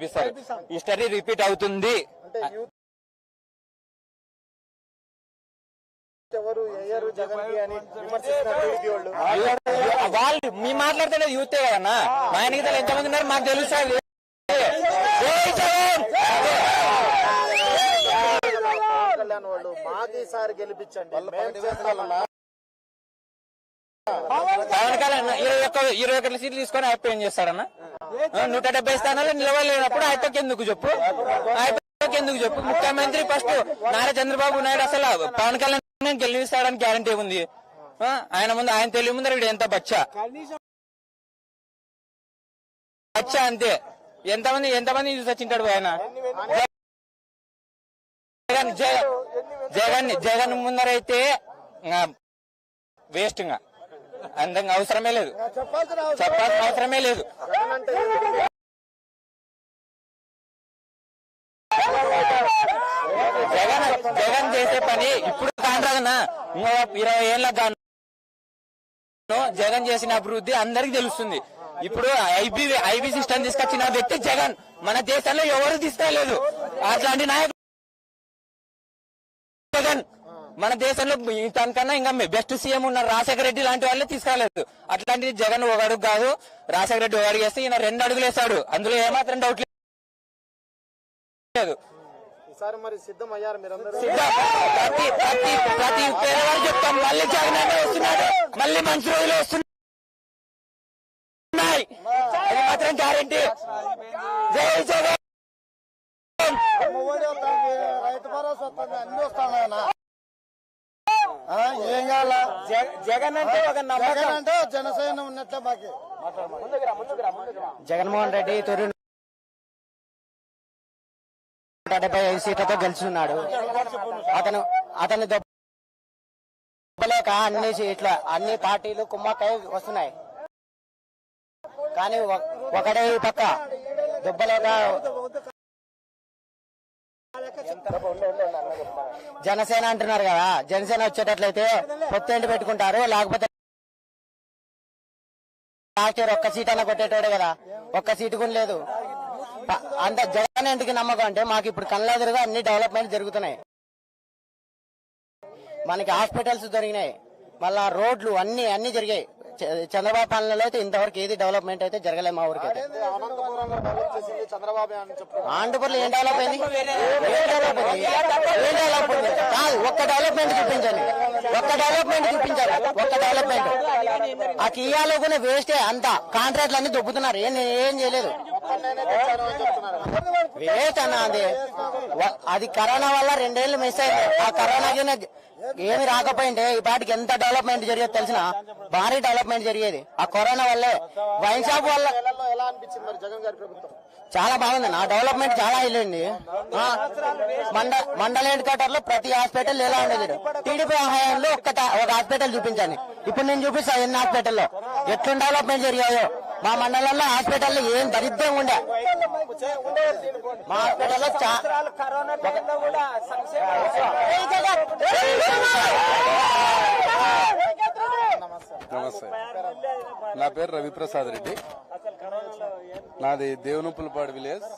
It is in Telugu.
గెలిపిస్తారు హిస్టరీ రిపీట్ అవుతుంది. వాళ్ళు. మీ మాట్లాడుతున్న యూతే కదన్నా? మా ఆయనకి తెలియదు. ఎంతమంది ఉన్నారు? మాకు తెలుస్తుంది జగన్! పవన్ కళ్యాణ్ వాళ్ళు మాకు ఈసారి గెలిపించండి. మేము చేస్తామన్నా పవన్ కళ్యాణ్ ఇరవై ఒక్క ఇరవై ఒకటి సీట్లు తీసుకొని ఆయన ఏం చేస్తాడన్న? నూట డెబ్బై స్థానాలు నిలవలేనప్పుడు ఆయనకి ఎందుకు చెప్పు? ఆయనకి ఎందుకు చెప్పు? ముఖ్యమంత్రి ఫస్ట్ నారా చంద్రబాబు నాయుడు అసలు పవన్ కళ్యాణ్ గెలిపిస్తాడని గ్యారంటీ ఉంది. ఆయన ముందు ఆయన తెలివి ముందర వీడు ఎంత బచ్చా? బచ్చా అంతే. ఎంతమంది ఎంతమంది చూసి వచ్చింటాడు ఆయన? జగన్ జగన్ జగన్ ముందరైతే వేస్ట్ ఇంకా. అందంగా అవసరమే లేదు. చెప్పాల్సిన అవసరమే లేదు. జగన్? జగన్ చేసే పని ఇప్పుడు కాంట్రాదన్నా ఇంకో ఇరవై ఏళ్ళ గాను జగన్ చేసిన అభివృద్ధి అందరికి తెలుస్తుంది. ఇప్పుడు ఐబీ ఐబీ సిస్టమ్ తీసుకొచ్చిన వ్యక్తి జగన్. మన దేశంలో ఎవరు తీసుకురాలేదు అట్లాంటి నాయకుడు జగన్. మన దేశంలో తనకన్నా ఇంకా బెస్ట్ సీఎం ఉన్న రాజశేఖర రెడ్డి లాంటి వాళ్ళే తీసుకురాలేదు. అట్లాంటి జగన్ ఒక అడుగు కాదు రాజశేఖర రెడ్డి ఒక అడుగు వేస్తే ఈయన రెండు అడుగులు వేస్తాడు. అందులో ఏమాత్రం డౌట్ లేదు. ఈసారి మరి సిద్ధం అయ్యారు మీరందరూ? సిద్ధం. ప్రతి ప్రతి ప్రతి పేదవాడు చెప్తాం. మళ్ళీ జగన్ అన్న వస్తున్నాడు. మళ్ళీ మంచి రోజులు వస్తున్నాయి. అది మాత్రం గ్యారంటీ జై జగన్. రైతు భరోసా వస్తుంది అన్ని వస్తాయన్నా ఏం కావాలా జగన్ అంటే ఒక జగన్ అంటే జనసేన ఉన్నట్లే మాకి. జగన్మోహన్ రెడ్డి తొలి డెబ్బై ఐదు సీట్లతో గెలుచున్నాడు. అతను అతను దెబ్బలేక అన్ని సీట్ల అన్ని పార్టీలు కుమ్మక్కై వస్తున్నాయి. కానీ ఒక- ఒకటే పక్క. దెబ్బలేక జనసేన అంటున్నారు కదా జనసేన వచ్చేటట్లయితే పొత్తేంటి పెట్టుకుంటారు? లేకపోతే లాస్ట్ ఇయర్ ఒక్క సీట్ అన్న కొట్టేటోడే కదా ఒక్క సీటు కూడా లేదు. అంత జగన్ ఎందుకు నమ్మకం అంటే మాకు ఇప్పుడు కళ్ళెదురుగా అన్ని డెవలప్మెంట్ జరుగుతున్నాయి. మనకి హాస్పిటల్స్ దొరికినాయి. మళ్ళా రోడ్లు అన్ని అన్ని జరిగాయి. చంద్రబాబు పాలనలో అయితే ఇంతవరకు ఏది డెవలప్మెంట్ అయితే జరగలేదు మా ఊరికి అయితే అనంతపురంలో ఏం డెవలప్ అయింది? ఏం డెవలప్ అయింది? ఏం డెవలప్ అయింది? కాదు ఒక్క డెవలప్మెంట్ చూపించండి. ఒక్క డెవలప్మెంట్ చూపించాలి. ఒక్క డెవలప్మెంట్ ఆ కియాలో కూడా వేస్టే అంత. కాంట్రాక్ట్లు అన్ని దొబ్బుతున్నారు. ఏం ఏం చేయలేదు. నేనే వేస్ట్ అన్న అది అది కరోనా వల్ల రెండేళ్ళు మిస్ అయింది. ఆ కరోనాకి ఏమి రాకపోయింటే ఈ పాటికి ఎంత డెవలప్మెంట్ జరిగేది తెలిసిన భారీ డెవలప్మెంట్ జరిగేది. ఆ కరోనా వల్లే వైన్ షాప్ వల్ల చాలా బాగుంది. నా డెవలప్మెంట్ చాలా వెళ్ళింది మండ మండల హెడ్ క్వార్టర్లో ప్రతి హాస్పిటల్ ఎలా ఉండేది టీడీపీ హయాంలో ఒక్క ఒక హాస్పిటల్ చూపించాను. ఇప్పుడు నేను చూపిస్తాను ఎన్ని హాస్పిటల్లో ఎట్లా డెవలప్మెంట్ జరిగాయో. మా మండలంలో హాస్పిటల్లో ఏం దరిద్రం ఉండే? మా హాస్పిటల్లో! నమస్తే. నా పేరు రవిప్రసాద్ రెడ్డి. నాది దేవునుపులపాడు విలేజ్.